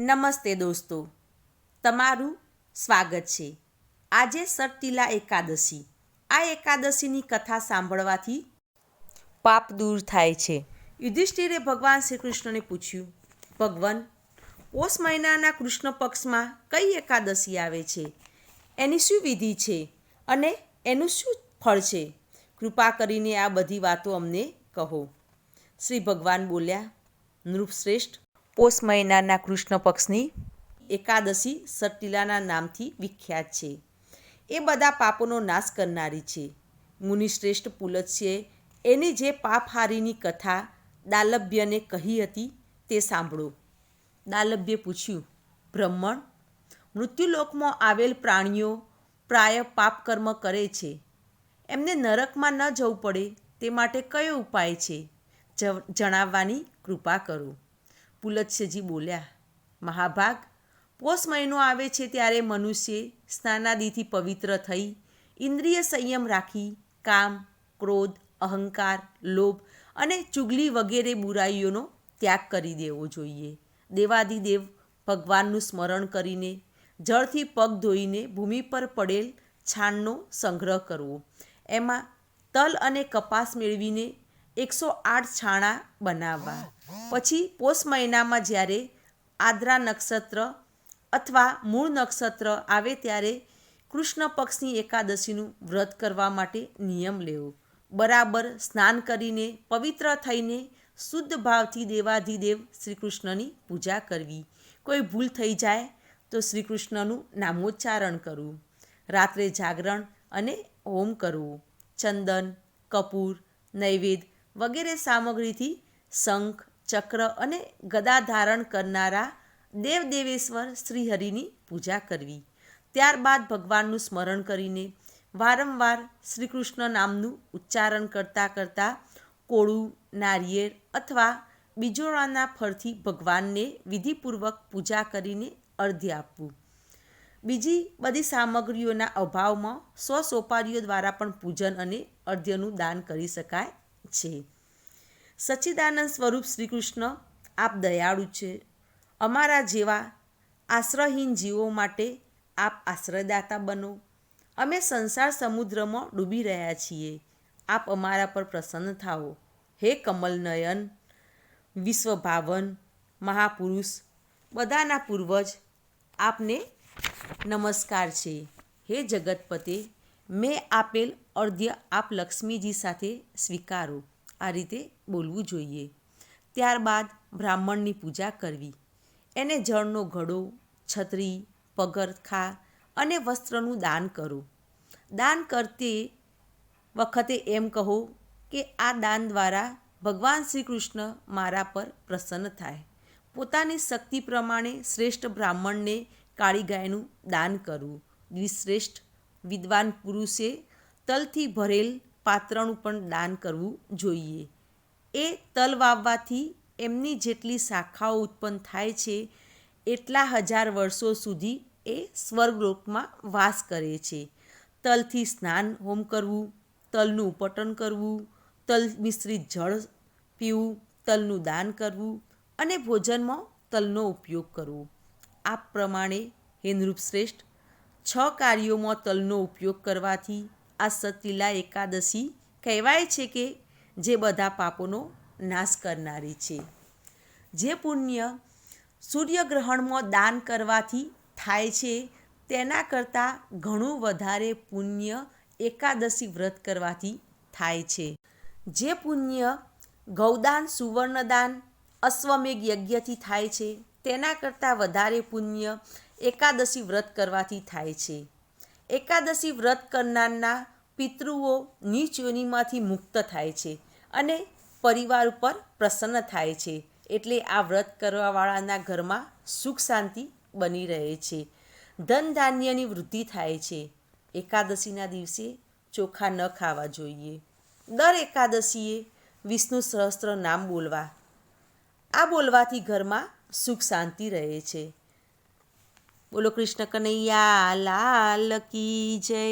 નમસ્તે દોસ્તો. તમારું સ્વાગત છે. આજે સટતિલા એકાદશી. આ એકાદશીની કથા સાંભળવાથી પાપ દૂર થાય છે. યુધિષ્ઠિરે ભગવાન શ્રી કૃષ્ણને પૂછ્યું, ભગવાન, પોષ મહિનાના કૃષ્ણ પક્ષમાં કઈ એકાદશી આવે છે? એની શું વિધિ છે? અને એનું શું ફળ છે? કૃપા કરીને આ બધી વાતો અમને કહો. શ્રી ભગવાન બોલ્યા, નૃપશ્રેષ્ઠ પોષ મહિનાના કૃષ્ણ પક્ષની એકાદશી સટીલાના નામથી વિખ્યાત છે. એ બધા પાપોનો નાશ કરનારી છે. મુનિશ્રેષ્ઠ પુલત્સ્યે એની જે પાપહારીની કથા દાલભ્યને કહી હતી તે સાંભળો. દાલભ્યે પૂછ્યું, બ્રહ્મણ, મૃત્યુલોકમાં આવેલ પ્રાણીઓ પ્રાય પાપ કર્મ કરે છે. એમને નરકમાં ન જવું પડે તે માટે કયો ઉપાય છે? જણાવવાની કૃપા કરો. પુલત્સ્યજી બોલ્યા, મહાભાગ, પોષ મહિનો આવે છે ત્યારે મનુષ્ય સ્નાનાદિથી પવિત્ર થઈ, ઇન્દ્રિય સંયમ રાખી, કામ, ક્રોધ, અહંકાર, લોભ અને ચુગલી વગેરે બુરાઈઓનો ત્યાગ કરી દેવો જોઈએ. દેવાદિદેવ ભગવાનનું સ્મરણ કરીને જળથી પગ ધોઈને ભૂમિ પર પડેલ છાણનો સંગ્રહ કરવો. એમાં તલ અને કપાસ મેળવીને એકસો આઠ છાણા બનાવવા. પછી પોષ મહિનામાં જ્યારે આદ્રા નક્ષત્ર અથવા મૂળ નક્ષત્ર આવે ત્યારે કૃષ્ણ પક્ષની એકાદશીનું વ્રત કરવા માટે નિયમ લેવો. બરાબર સ્નાન કરીને પવિત્ર થઈને શુદ્ધ ભાવથી દેવાધિદેવ શ્રી કૃષ્ણની પૂજા કરવી. કોઈ ભૂલ થઈ જાય તો શ્રી કૃષ્ણનું નામોચ્ચારણ કરવું. રાત્રે જાગરણ અને હોમ કરવું. ચંદન, કપૂર, નૈવેદ્ય વગેરે સામગ્રીથી શંખ, ચક્ર અને ગદા ધારણ કરનારા દેવદેવેશ્વર શ્રીહરિની પૂજા કરવી. ત્યારબાદ ભગવાનનું સ્મરણ કરીને વારંવાર શ્રી કૃષ્ણ નામનું ઉચ્ચારણ કરતાં કરતાં કોળું, નારિયેળ અથવા બીજોળાના ફળથી ભગવાનને વિધિપૂર્વક પૂજા કરીને અર્ધ્ય આપવું. બીજી બધી સામગ્રીઓના અભાવમાં સો સોપારીઓ દ્વારા પણ પૂજન અને અર્ધ્યનું દાન કરી શકાય છે. સચ્ચિદાનંદ સ્વરૂપ શ્રી કૃષ્ણ આપ દયાળુ છે. અમારા જેવા આશ્રયહીન જીવો માટે આપ આશ્રયદાતા બનો. અમે સંસાર સમુદ્રમાં ડૂબી રહ્યા છીએ. આપ અમારા પર પ્રસન્ન થાઓ. હે કમલ નયન વિશ્વભાવન મહાપુરુષ, બધાના પૂર્વજ, આપને નમસ્કાર છે. હે જગતપતે, મેં આપેલ અર્ધ્ય આપ લક્ષ્મીજી સાથે સ્વીકારો. આ રીતે બોલવું જોઈએ. ત્યારબાદ બ્રાહ્મણની પૂજા કરવી. એને જળનો ઘડો, છત્રી પગરખા અને વસ્ત્રનું દાન કરો. દાન કરતી વખતે એમ કહો કે આ દાન દ્વારા ભગવાન શ્રી કૃષ્ણ મારા પર પ્રસન્ન થાય. પોતાની શક્તિ પ્રમાણે શ્રેષ્ઠ બ્રાહ્મણને કાળી ગાયનું દાન કરવું દ્વિશ્રેષ્ઠ વિદ્વાન પુરુષે તલથી ભરેલ પાત્રનું પણ દાન કરવું જોઈએ. એ તલ વાવવાથી એમની જેટલી શાખાઓ ઉત્પન્ન થાય છે, એટલા હજાર વર્ષો સુધી એ સ્વર્ગલોકમાં વાસ કરે છે. તલથી સ્નાન, હોમ કરવું, તલનું ઉપટન કરવું, તલ મિશ્રિત જળ પીવું, તલનું દાન કરવું અને ભોજનમાં તલનો ઉપયોગ કરવો. આ પ્રમાણે હેનરૂપ નૃપશ્રેષ્ઠ છ કાર્યોમાં તલનો ઉપયોગ કરવાથી આ સતીલા એકાદશી કહેવાય છે કે જે બધા પાપોનો નાશ કરનારી છે. જે પુણ્ય સૂર્યગ્રહણમાં દાન કરવાથી થાય છે, તેના કરતાં ઘણું વધારે પુણ્ય એકાદશી વ્રત કરવાથી થાય છે. જે પુણ્ય ગૌદાન, સુવર્ણદાન, અશ્વમેઘ યજ્ઞથી થાય છે, તેના કરતાં વધારે પુણ્ય એકાદશી વ્રત કરવાથી થાય છે. એકાદશી વ્રત કરનારના પિતૃઓ નીચ યોનિમાંથી મુક્ત થાય છે અને પરિવાર ઉપર પ્રસન્ન થાય છે. એટલે આ વ્રત કરવાવાળાના ઘરમાં સુખ શાંતિ બની રહે છે. ધન ધાન્યની વૃદ્ધિ થાય છે. એકાદશીના દિવસે ચોખા ન ખાવા જોઈએ. દર એકાદશીએ વિષ્ણુ સહસ્ત્ર નામ બોલવા. આ બોલવાથી ઘરમાં સુખ શાંતિ રહે છે. બોલો કૃષ્ણ કનૈયા, લાલ કી જય.